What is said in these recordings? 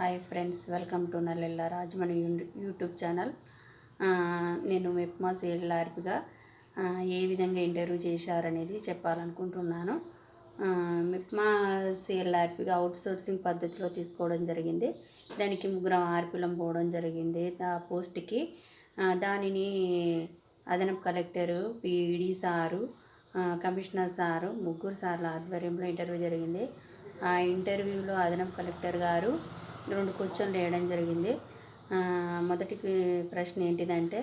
Hi friends welcome to Nallella Rajamani you- YouTube channel. నేను మెప్మా సేల్లార్పిగా ఏ విధంగా ఇంటర్వ్యూ చేశారనేది చెప్పాలనుకుంటున్నాను. మిప్మా సేల్ సేల్లార్పిగా అవుట్ సోర్సింగ్ పద్ధతిలో తీసుకోవడం జరిగింది. దానికి ముగ్గురం ఆర్పిలం పోవడం జరిగింది. ఆ పోస్ట్కి దానిని అదనపు collector PD sir commissioner sir ముగ్గురు సార్ల ఆధ్వర్యంలో ఇంటర్వ్యూ జరిగింది. ఆ ఇంటర్వ్యూలో అదనపు కలెక్టర్ గారు రెండు క్వశ్చన్లు వేయడం జరిగింది. మొదటి ప్రశ్న ఏంటిదంటే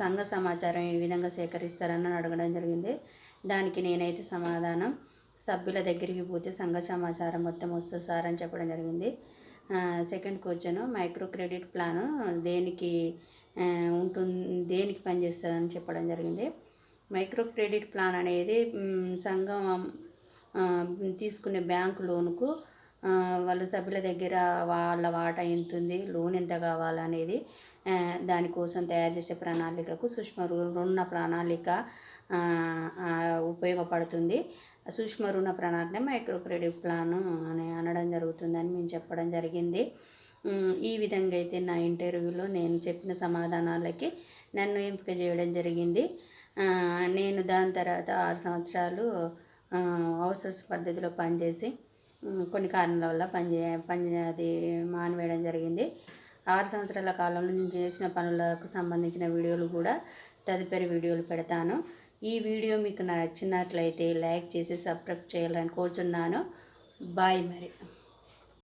సంఘ సమాచారం ఏ విధంగా సేకరిస్తారని అడగడం జరిగింది. దానికి నేనైతే సమాధానం సభ్యుల దగ్గరికి పోతే సంఘ సమాచారం మొత్తం వస్తుంది సార్ అని చెప్పడం జరిగింది. Second question micro credit plan దేనికి ఉంటుంది దేనికి పనిచేస్తుందని చెప్పడం జరిగింది. మైక్రో క్రెడిట్ ప్లాన్ అనేది సంఘం తీసుకునే బ్యాంకు లోనుకు వాళ్ళ సభ్యుల దగ్గర వాళ్ళ వాటా ఎంత ఉంది లోన్ ఎంత కావాలనేది దానికోసం తయారు చేసే ప్రణాళికకు సూక్ష్మ రుణ ప్రణాళిక ఉపయోగపడుతుంది. సూక్ష్మ రుణ ప్రణాళిక మైక్రో క్రెడిట్ ప్లాన్ అని అనడం జరుగుతుందని మేము చెప్పడం జరిగింది. ఈ విధంగా అయితే నా ఇంటర్వ్యూలో నేను చెప్పిన సమాధానాలకి నన్ను ఎంపిక చేయడం జరిగింది. నేను దాని తర్వాత ఆరు సంవత్సరాలు అవుట్సోర్స్ పద్ధతిలో పనిచేసి కొన్ని కారణాల వల్ల పని పని అది మానివేయడం జరిగింది. ఆరు సంవత్సరాల కాలంలో నేను చేసిన పనులకు సంబంధించిన వీడియోలు కూడా తదుపరి వీడియోలు పెడతాను. ఈ వీడియో మీకు నచ్చినట్లయితే లైక్ చేసి సబ్స్క్రైబ్ చేయాలని కోరుచున్నాను. బాయ్ మరి.